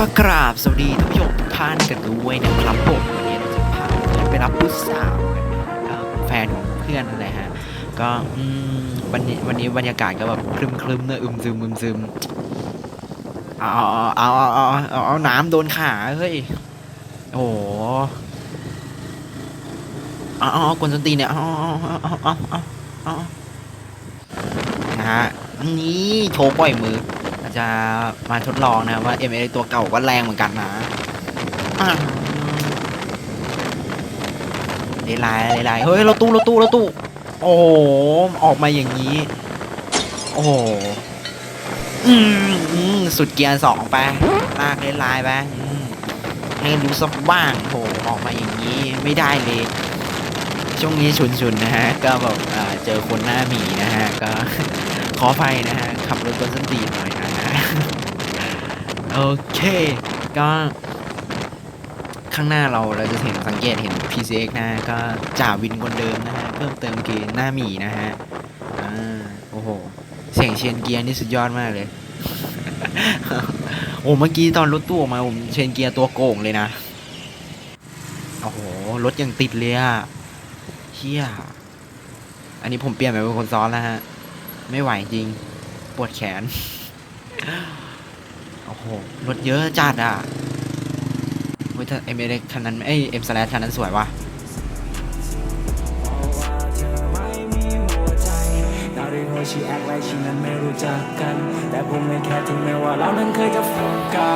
ก็กราบสวัสดีท่านผู้ชมทุกท่านกันด้วยนะครับผมวันนี้เราจะพาเพื่อนไปรับผู้สาวกันนะแฟนของเพื่อนนั่นแหละฮะก็อืมวันนี้วันนี้บรรยากาศก็แบบครึมครึมเนอะอึมซึมอึมซึมเอาเอาเอาเอาเอาเอาน้ำโดนขาเฮ้ยโอ้โหเอาเอากวนส้นตีเนี่ยเอาเอาเอาเอาเอาเอาเอานะฮะนี่โชว์ปล่อยมือ จะมาทดลองนะว่า m อตัวเก่าก็แรงเหมือนกันนะเลไลายเลไลายเฮ้ยเราตู้เราตู้เราตู้ โอ้โห ออกมาอย่างนี้ โอ้โห อืมอืมสุดเกียร์สองไปลากเลไลายไปให้รู้สักบ้างโอ้โหออกมาอย่างนี้ไม่ได้เลย ช่วงนี้ชุนๆนะฮะ ก็แบบเจอคนหน้าหมีนะฮะ ก็ขออภัยนะฮะ ขับรถบนส้นตีนหน่อยนะ โอเค ก็ข้างหน้าเราเราจะเห็นสังเกตเห็น PCX นะก็จ่าวินคนเดิมนะฮะ เพิ่มเติมคือหน้าหมีนะฮะ อ่า โอ้โห เสียงเชนเกียร์นี่สุดยอดมากเลย โอ้เมื่อกี้ตอนรถตู้ออกมาผมเชนเกียร์ตัวโก่งเลยนะ โอ้โห รถยังติดเลยอะเฮียอันนี้ผมเปลี่ยนไปเป็นคนซ้อนแล้วฮะ ไม่ไหวจริง ปวดแขน โอ้โห รถเยอะจัดอะเว้ยถ้าเอ็มเอ็กคันนั้นเอ้ยเอ็มสแลชคันนั้นสวยว่ะเราได้โฮชีแอคไลชีนั้นไม่รู้จักกัน แต่ผมไม่แค่ถึงแม้ว่าเรานั้นเคยจะฟูกัน